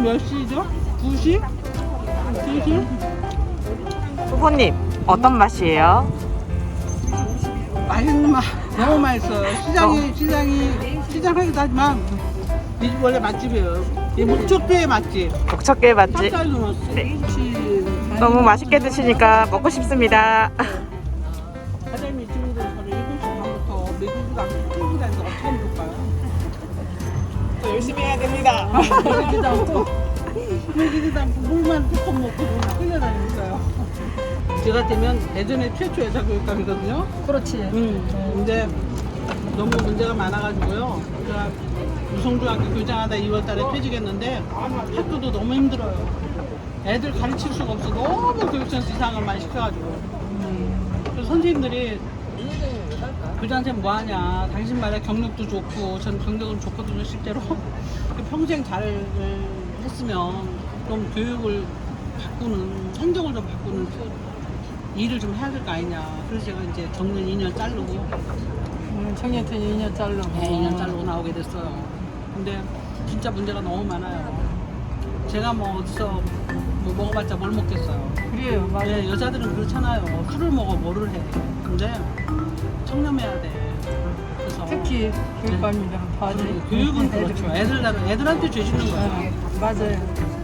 후보님? 후보님 어떤 맛이에요? 맛있는 맛 너무 맛있어요. 시장이 시장이 시장하기도 하지만 이 집 원래 맛집이에요. 이 목적도의 맛집. 목척계 맛집 찹쌀도 넣었어. 네. 너무 맛있게 드시니까 먹고 싶습니다. 열심히 해야 됩니다. 먹이지도 않고 먹이지도 않고 물만 조금 먹고 그냥 끌려다니니까요. 제가 되면 예전에 최초 여자 교육감이거든요. 그렇지. 음, 근데 너무 문제가 많아가지고요. 제가 유성중학교 교장하다 2월달에 퇴직했는데 학교도 너무 힘들어요. 애들 가르칠 수가 없어. 너무 교육센스 이상을 많이 시켜가지고. 음, 그래서 선생님들이 교장 선생님 뭐하냐. 당신 말에 경력도 좋고 전 경력은 좋거든요 실제로. 평생 잘 했으면 좀 교육을 바꾸는 행정을 좀 바꾸는 일을 좀 해야 될 거 아니냐. 그래서 제가 이제 정년 2년 자르고 음, 청년촌 2년 자르고. 네, 2년 자르고 나오게 됐어요. 근데 진짜 문제가 너무 많아요. 제가 뭐 어디서 뭐 먹어봤자 뭘 먹겠어요. 그래요, 맞아. 네, 여자들은 그렇잖아요. 술을 먹어 뭐를 해. 근데 청렴해야 돼. 그래서 특히 교육감이랑 바지. 교육은 그렇죠. 애들 애들한테 죄 짓는 거예요. 맞아요.